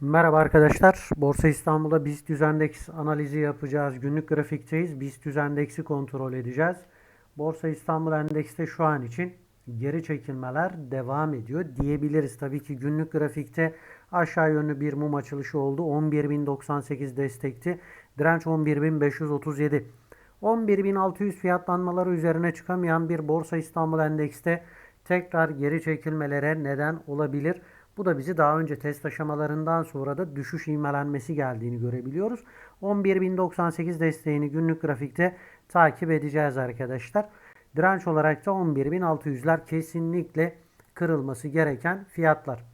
Merhaba arkadaşlar. Borsa İstanbul'da BIST Endeks analizi yapacağız. Günlük grafikteyiz. BIST Endeksi kontrol edeceğiz. Borsa İstanbul Endeks'te şu an için geri çekilmeler devam ediyor diyebiliriz. Tabii ki günlük grafikte aşağı yönlü bir mum açılışı oldu. 11.098 destekti. Direnç 11.537. 11.600 fiyatlanmaları üzerine çıkamayan bir Borsa İstanbul Endeks'te tekrar geri çekilmelere neden olabilir. Bu da bizi daha önce test aşamalarından sonra da düşüş ivmelenmesi geldiğini görebiliyoruz. 11.098 desteğini günlük grafikte takip edeceğiz arkadaşlar. Direnç olarak da 11.600'ler kesinlikle kırılması gereken fiyatlar.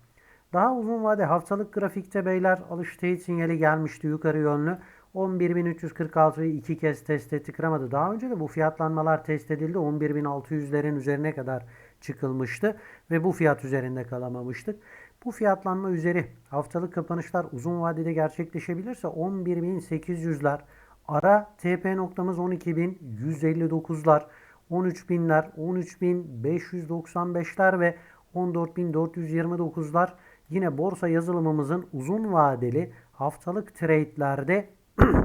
Daha uzun vade haftalık grafikte beyler alış teyit sinyali gelmişti yukarı yönlü. 11.346'yı iki kez test etti kıramadı. Daha önce de bu fiyatlanmalar test edildi. 11.600'lerin üzerine kadar çıkılmıştı ve bu fiyat üzerinde kalamamıştık. Bu fiyatlanma üzeri haftalık kapanışlar uzun vadede gerçekleşebilirse 11.800'ler ara TP noktamız 12.159'lar 13.000'ler 13.595'ler ve 14.429'lar yine borsa yazılımımızın uzun vadeli haftalık trade'lerde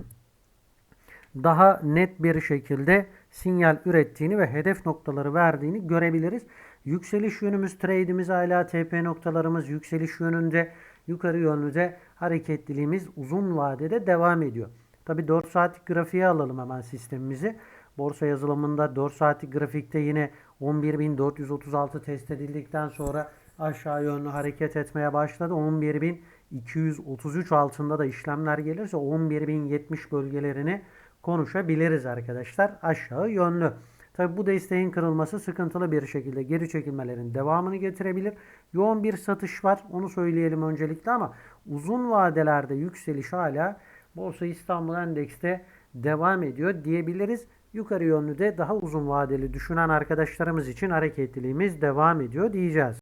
daha net bir şekilde sinyal ürettiğini ve hedef noktaları verdiğini görebiliriz. Yükseliş yönümüz trade'imiz hala TP noktalarımız yükseliş yönünde yukarı yönlü de hareketliliğimiz uzun vadede devam ediyor. Tabi 4 saatlik grafiğe alalım hemen sistemimizi. Borsa yazılımında 4 saatlik grafikte yine 11.436 test edildikten sonra aşağı yönlü hareket etmeye başladı. 11.233 altında da işlemler gelirse 11.070 bölgelerini konuşabiliriz arkadaşlar. Aşağı yönlü. Tabi bu desteğin kırılması sıkıntılı bir şekilde geri çekilmelerin devamını getirebilir. Yoğun bir satış var onu söyleyelim öncelikle ama uzun vadelerde yükseliş hala Borsa İstanbul Endeks'te devam ediyor diyebiliriz. Yukarı yönlü de daha uzun vadeli düşünen arkadaşlarımız için hareketliliğimiz devam ediyor diyeceğiz.